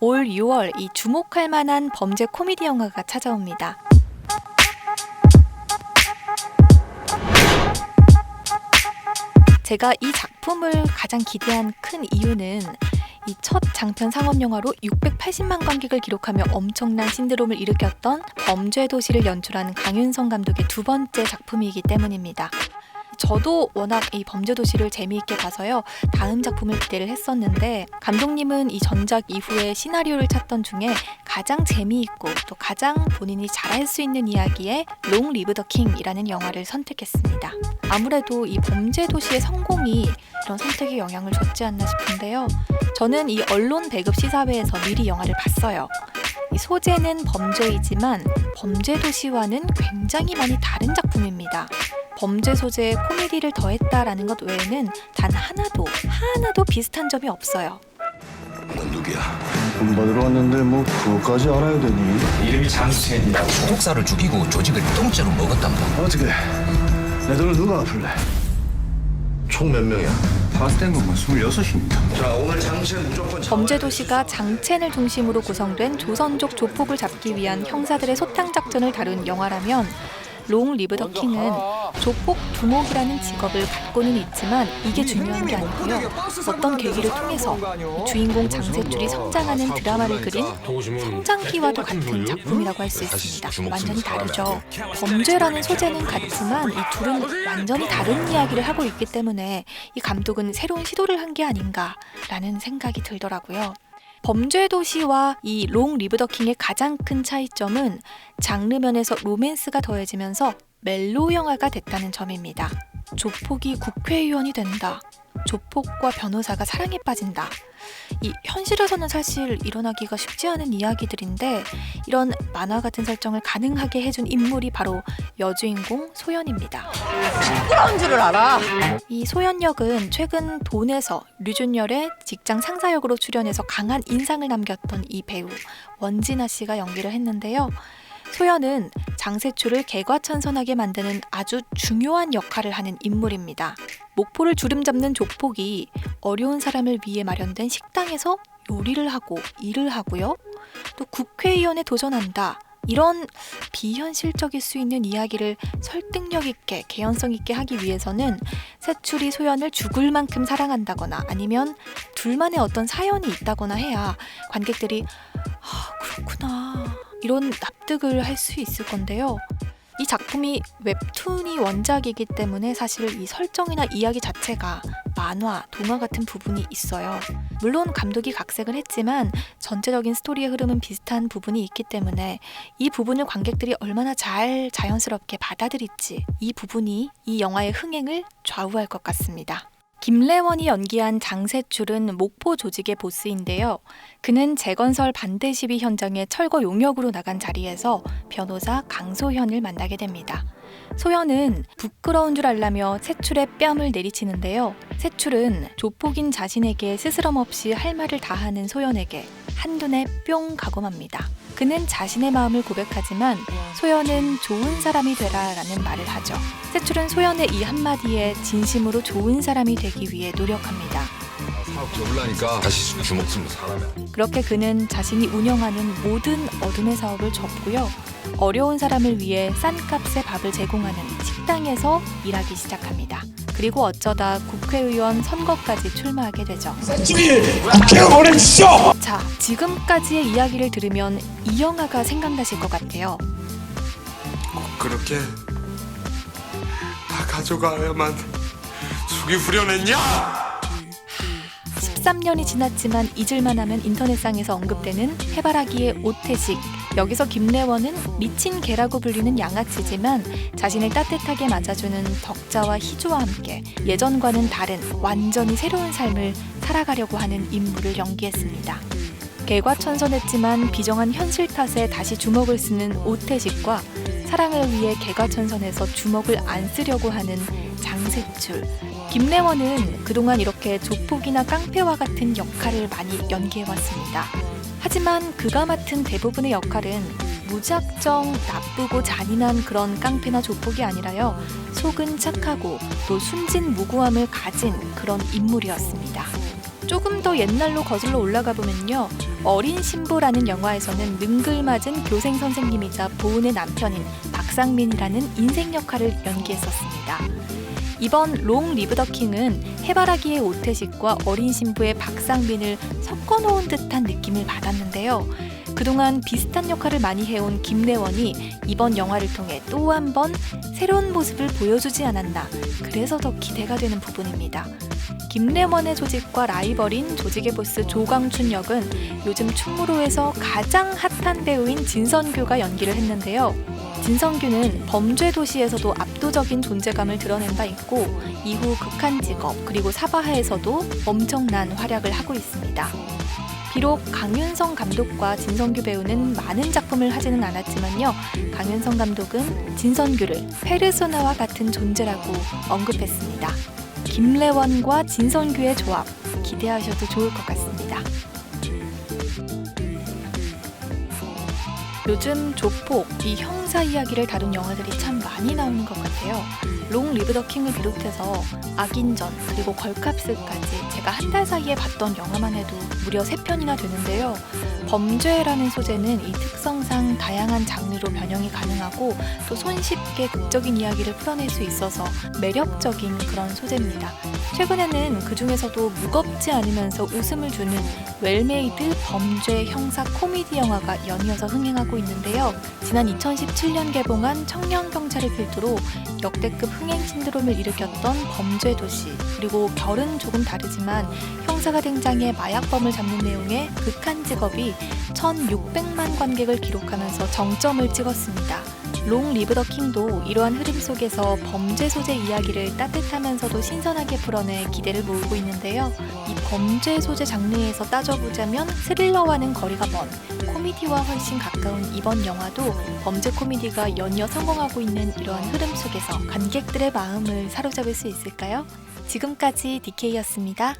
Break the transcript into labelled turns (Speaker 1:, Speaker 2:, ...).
Speaker 1: 올 6월 이 주목할 만한 범죄 코미디 영화가 찾아옵니다. 제가 이 작품을 가장 기대한 큰 이유는 이 첫 장편 상업 영화로 680만 관객을 기록하며 엄청난 신드롬을 일으켰던 범죄 도시를 연출한 강윤성 감독의 두 번째 작품이기 때문입니다. 저도 워낙 이 범죄 도시를 재미있게 봐서요. 다음 작품을 기대를 했었는데 감독님은 이 전작 이후에 시나리오를 찾던 중에 가장 재미있고 또 가장 본인이 잘할 수 있는 이야기의 롱 리브 더 킹이라는 영화를 선택했습니다. 아무래도 이 범죄 도시의 성공이 이런 선택에 영향을 줬지 않나 싶은데요. 저는 이 언론 배급 시사회에서 미리 영화를 봤어요. 이 소재는 범죄이지만 범죄 도시와는 굉장히 많이 다른 작품입니다. 범죄 소재에 코미디를 더했다라는 것 외에는 단 하나도 하나도 비슷한 점이 없어요.
Speaker 2: 넌 누구야?
Speaker 3: 돈 받으러 왔는데 뭐 그거까지 알아야 되니?
Speaker 2: 이름이 장수현이라고.
Speaker 4: 독사를 죽이고 조직을 통째로 먹었답니다.
Speaker 3: 어떻게 내 돈을 누가 갚을래?
Speaker 2: 총 몇 명이야?
Speaker 3: 파스된 것만 26입니다
Speaker 2: 자 오늘 장수현 무조건
Speaker 1: 범죄 도시가 장첸을 중심으로 구성된 조선족 조폭을 잡기 위한 형사들의 소탕 작전을 다룬 영화라면 롱 리브 더 킹은 조폭 두목이라는 직업을 갖고는 있지만 이게 중요한 게 아니고요. 어떤 계기를 통해서 주인공 장세줄이 성장하는 드라마를 그린 성장기와도 같은 작품이라고 할 수 있습니다. 완전히 다르죠. 범죄라는 소재는 같지만 이 둘은 완전히 다른 이야기를 하고 있기 때문에 이 감독은 새로운 시도를 한 게 아닌가라는 생각이 들더라고요. 범죄 도시와 이 롱 리브 더 킹의 가장 큰 차이점은 장르 면에서 로맨스가 더해지면서 멜로 영화가 됐다는 점입니다. 조폭이 국회의원이 된다. 조폭과 변호사가 사랑에 빠진다. 이 현실에서는 사실 일어나기가 쉽지 않은 이야기들인데 이런 만화 같은 설정을 가능하게 해준 인물이 바로 여주인공 소연입니다.
Speaker 5: 부끄러운 줄을 알아.
Speaker 1: 이 소연 역은 최근 돈에서 류준열의 직장 상사 역으로 출연해서 강한 인상을 남겼던 이 배우 원진아 씨가 연기를 했는데요. 소연은 장세추를 개과천선하게 만드는 아주 중요한 역할을 하는 인물입니다. 목포를 주름 잡는 조폭이 어려운 사람을 위해 마련된 식당에서 요리를 하고 일을 하고요. 또 국회의원에 도전한다. 이런 비현실적일 수 있는 이야기를 설득력 있게 개연성 있게 하기 위해서는 세출이 소연을 죽을 만큼 사랑한다거나 아니면 둘만의 어떤 사연이 있다거나 해야 관객들이 아 그렇구나 이런 납득을 할 수 있을 건데요. 이 작품이 웹툰이 원작이기 때문에 사실 이 설정이나 이야기 자체가 만화, 동화 같은 부분이 있어요. 물론 감독이 각색을 했지만 전체적인 스토리의 흐름은 비슷한 부분이 있기 때문에 이 부분을 관객들이 얼마나 잘 자연스럽게 받아들일지 이 부분이 이 영화의 흥행을 좌우할 것 같습니다. 김래원이 연기한 장세출은 목포 조직의 보스인데요. 그는 재건설 반대 시위 현장에 철거 용역으로 나간 자리에서 변호사 강소현을 만나게 됩니다. 소현은 부끄러운 줄 알라며 세출의 뺨을 내리치는데요. 세출은 조폭인 자신에게 스스럼 없이 할 말을 다하는 소연에게 한눈에 뿅 가고 맙니다. 그는 자신의 마음을 고백하지만 소연은 좋은 사람이 되라 라는 말을 하죠. 세출은 소연의 이 한마디에 진심으로 좋은 사람이 되기 위해 노력합니다.
Speaker 2: 사업 접으려니까 다시 주먹 쓰면 사람이
Speaker 1: 그렇게 그는 자신이 운영하는 모든 어둠의 사업을 접고요. 어려운 사람을 위해 싼 값에 밥을 제공하는 식당에서 일하기 시작합니다. 그리고 어쩌다 국회의원 선거까지 출마하게 되죠. 자, 지금까지의 이야기를 들으면 이 영화가 생각나실 것 같아요.
Speaker 6: 그렇게 다 가져가야만 속이 후련했냐?
Speaker 1: 13년이 지났지만 잊을만하면 인터넷상에서 언급되는 해바라기의 오태식. 여기서 김래원은 미친 개라고 불리는 양아치지만 자신을 따뜻하게 맞아주는 덕자와 희주와 함께 예전과는 다른 완전히 새로운 삶을 살아가려고 하는 인물을 연기했습니다. 개과천선했지만 비정한 현실 탓에 다시 주먹을 쓰는 오태식과 사랑을 위해 개과천선해서 주먹을 안 쓰려고 하는 장세출. 김래원은 그동안 이렇게 조폭이나 깡패와 같은 역할을 많이 연기해왔습니다. 하지만 그가 맡은 대부분의 역할은 무작정 나쁘고 잔인한 그런 깡패나 조폭이 아니라요. 속은 착하고 또 순진무구함을 가진 그런 인물이었습니다. 조금 더 옛날로 거슬러 올라가 보면요. 어린 신부라는 영화에서는 능글맞은 교생 선생님이자 보은의 남편인 박상민이라는 인생 역할을 연기했었습니다. 이번 롱 리브 더 킹은 해바라기의 오태식과 어린 신부의 박상민을 섞어 놓은 듯한 느낌을 받았는데요. 그동안 비슷한 역할을 많이 해온 김래원이 이번 영화를 통해 또 한 번 새로운 모습을 보여주지 않았나 그래서 더 기대가 되는 부분입니다. 김래원의 조직과 라이벌인 조직의 보스 조광춘 역은 요즘 충무로에서 가장 핫한 배우인 진선규가 연기를 했는데요. 진성규는 범죄 도시에서도 압도적인 존재감을 드러낸 바 있고 이후 극한 직업 그리고 사바하에서도 엄청난 활약을 하고 있습니다. 비록 강윤성 감독과 진성규 배우는 많은 작품을 하지는 않았지만요. 강윤성 감독은 진선규를 페르소나와 같은 존재라고 언급했습니다. 김래원과 진선규의 조합 기대하셔도 좋을 것 같습니다. 요즘 조폭, 이 형사 이야기를 다룬 영화들이 참 많이 나오는 것 같아요. 롱 리브 더 킹을 비롯해서 악인전 그리고 걸캅스까지 제가 한 달 사이에 봤던 영화만 해도 무려 3편이나 되는데요. 범죄라는 소재는 이 특성상 다양한 장르로 변형이 가능하고 또 손쉽게 극적인 이야기를 풀어낼 수 있어서 매력적인 그런 소재입니다. 최근에는 그 중에서도 무겁지 않으면서 웃음을 주는 웰메이드 범죄 형사 코미디 영화가 연이어서 흥행하고 있는데요. 지난 2017년 개봉한 청년 경찰을 필두로 역대급 흥행 신드롬을 일으켰던 범죄 도시 그리고 결은 조금 다르지만 형사가 등장해 마약범을 잡는 내용의 극한 직업이 1,600만 관객을 기록하면서 정점을 찍었습니다. 롱 리브 더 킹도 이러한 흐름 속에서 범죄 소재 이야기를 따뜻하면서도 신선하게 풀어내 기대를 모으고 있는데요. 이 범죄 소재 장르에서 따져보자면 스릴러와는 거리가 먼 코미디와 훨씬 가까운 이번 영화도 범죄 코미디가 연이어 성공하고 있는 이러한 흐름 속에서 관객들의 마음을 사로잡을 수 있을까요? 지금까지 DK였습니다.